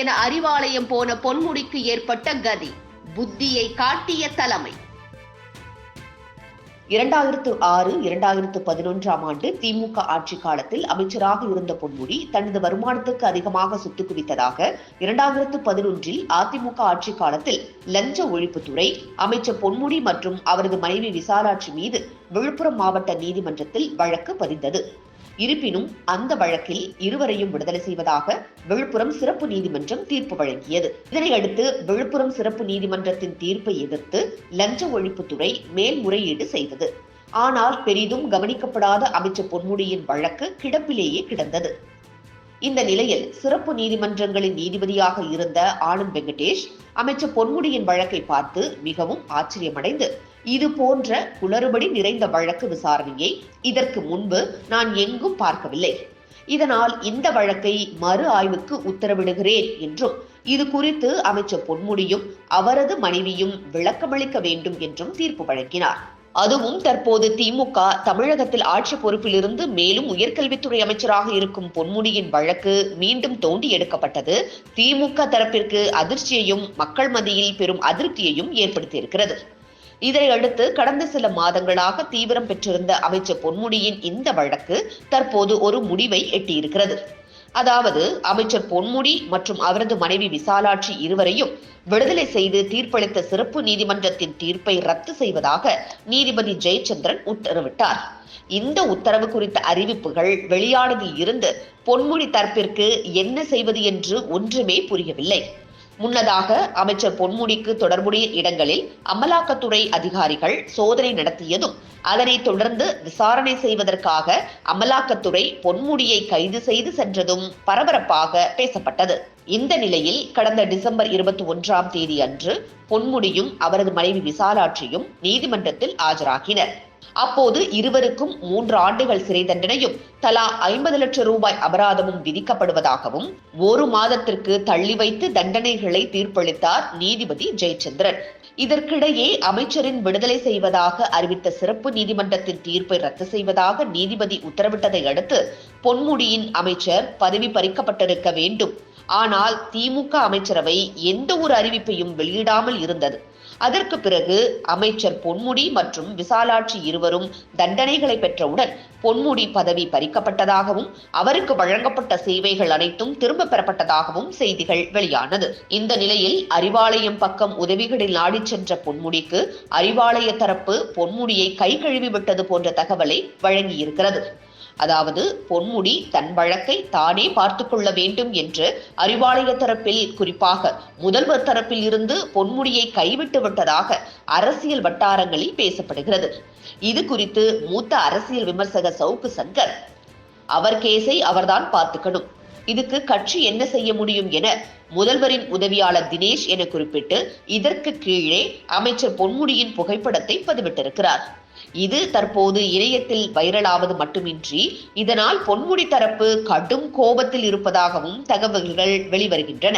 என அறிவாலயம் போன பொன்முடிக்கு ஏற்பட்ட கதி புத்தியை காட்டிய தலைமை. இரண்டாயிரத்து ஆறு இரண்டாயிரத்து பதினொன்றாம் ஆண்டு திமுக ஆட்சி காலத்தில் அமைச்சராக இருந்த பொன்முடி தனது வருமானத்துக்கு அதிகமாக சொத்து குவித்ததாக இரண்டாயிரத்து பதினொன்றில் அதிமுக ஆட்சி காலத்தில் லஞ்ச ஒழிப்புத்துறை அமைச்சர் பொன்முடி மற்றும் அவரது மனைவி விசாலாட்சி மீது விழுப்புரம் மாவட்ட நீதிமன்றத்தில் வழக்கு பதிந்தது. இருப்பினும் அந்த வழக்கில் இருவரையும் விடுதலை செய்வதாக விழுப்புரம் சிறப்பு நீதிமன்றம் தீர்ப்பு வழங்கியது. இதனையடுத்து விழுப்புரம் சிறப்பு நீதிமன்றத்தின் தீர்ப்பை எதிர்த்து லஞ்ச ஒழிப்புத்துறை மேல்முறையீடு செய்தது. ஆனால் பெரிதும் கவனிக்கப்படாத அமைச்சர் பொன்முடியின் வழக்கு கிடப்பிலேயே கிடந்தது. இந்த நிலையில் சிறப்பு நீதிமன்றங்களின் நீதிபதியாக இருந்த ஆனந்த் வெங்கடேஷ் அமைச்சர் பொன்முடியின் வழக்கை பார்த்து மிகவும் ஆச்சரியமடைந்து இது போன்ற குளறுபடி நிறைந்த வழக்கு விசாரணையை இதற்கு முன்பு நான் எங்கும் பார்க்கவில்லை. இதனால் இந்த வழக்கை மறு ஆய்வுக்கு உத்தரவிடுகிறேன் என்றும் இது குறித்து அமைச்சர் பொன்முடியும் அவரது மனைவியும் விளக்கமளிக்க வேண்டும் என்றும் தீர்ப்பு வழங்கினார். அதுவும் தற்போது திமுக தமிழகத்தில் ஆட்சி பொறுப்பிலிருந்து மேலும் உயர்கல்வித்துறை அமைச்சராக இருக்கும் பொன்முடியின் வழக்கு மீண்டும் தோண்டி எடுக்கப்பட்டது திமுக தரப்பிற்கு அதிர்ச்சியையும் மக்கள் மத்தியில் பெரும் அதிருப்தியையும் ஏற்படுத்தியிருக்கிறது. இதையடுத்து கடந்த சில மாதங்களாக தீவிரம் பெற்றிருந்த அமைச்சர் பொன்முடியின் இந்த வழக்கு தற்போது ஒரு முடிவை எட்டியிருக்கிறது. அதாவது அமைச்சர் பொன்முடி மற்றும் அவரது மனைவி விசாலாட்சி இருவரையும் விடுதலை செய்து தீர்ப்பளித்த சிறப்பு நீதிமன்றத்தின் தீர்ப்பை ரத்து செய்வதாக நீதிபதி ஜெயச்சந்திரன் உத்தரவிட்டார். இந்த உத்தரவு குறித்த அறிவிப்புகள் வெளியானதில் இருந்து பொன்முடி தரப்பிற்கு என்ன செய்வது என்று ஒன்றுமே புரியவில்லை. முன்னதாக அமைச்சர் பொன்முடிக்கு தொடர்புடைய இடங்களில் அமலாக்கத்துறை அதிகாரிகள் சோதனை நடத்தியதும் அதனைத் தொடர்ந்து விசாரணை செய்வதற்காக அமலாக்கத்துறை பொன்முடியை கைது செய்து சென்றதும் பரபரப்பாக பேசப்பட்டது. இந்த நிலையில் கடந்த டிசம்பர் இருபத்தி ஒன்றாம் தேதி அன்று பொன்முடியும் அவரது மனைவி விசாலாட்சியும் நீதிமன்றத்தில் ஆஜராகினர். அப்போது இருவருக்கும் மூன்று ஆண்டுகள் சிறை தண்டனையும் தலா ஐம்பது லட்சம் ரூபாய் அபராதமும் விதிக்கப்படுவதாகவும் ஒரு மாதத்திற்கு தள்ளி வைத்து தண்டனைகளை தீர்ப்பளித்தார் நீதிபதி ஜெயச்சந்திரன். இதற்கிடையே அமைச்சரின் விடுதலை செய்வதாக அறிவித்த சிறப்பு நீதிமன்றத்தின் தீர்ப்பை ரத்து செய்வதாக நீதிபதி உத்தரவிட்டதை அடுத்து பொன்முடியின் அமைச்சர் பதவி பறிக்கப்பட்டிருக்க வேண்டும். ஆனால் திமுக அமைச்சரவை எந்த ஒரு அறிவிப்பையும் வெளியிடாமல் இருந்தது. அதற்கு பிறகு அமைச்சர் பொன்முடி மற்றும் விசாலாட்சி இருவரும் தண்டனைகளை பெற்றவுடன் பொன்முடி பதவி பறிக்கப்பட்டதாகவும் அவருக்கு வழங்கப்பட்ட சேவைகள் அனைத்தும் திரும்ப பெறப்பட்டதாகவும் செய்திகள் வெளியானது. இந்த நிலையில் அறிவாலயம் பக்கம் உதவிகளில் நாடிச் சென்ற பொன்முடிக்கு அறிவாலய தரப்பு பொன்முடியை கை கழுவி விட்டது போன்ற தகவலை வழங்கியிருக்கிறது. அதாவது பொன்முடி தன் வழக்கை தானே பார்த்து கொள்ள வேண்டும் என்று அறிவாலய தரப்பில் குறிப்பாக முதல்வர் தரப்பில் இருந்து பொன்முடியை கைவிட்டு விட்டதாக அரசியல் வட்டாரங்களில் பேசப்படுகிறது. இது குறித்து மூத்த அரசியல் விமர்சகர் சவுக்கு சங்கர் அவர் கேஸை அவர்தான் பார்த்துக்கணும். இதுக்கு கட்சி என்ன செய்ய முடியும் என முதல்வரின் உதவியாளர் தினேஷ் என குறிப்பிட்டு இதற்கு கீழே அமைச்சர் பொன்முடியின் புகைப்படத்தை பதிவிட்டிருக்கிறார். இது தற்போது இணையத்தில் வைரலாவது மட்டுமின்றி இதனால் பொன்முடி தரப்பு கடும் கோபத்தில் இருப்பதாகவும் தகவல்கள் வெளிவருகின்றன.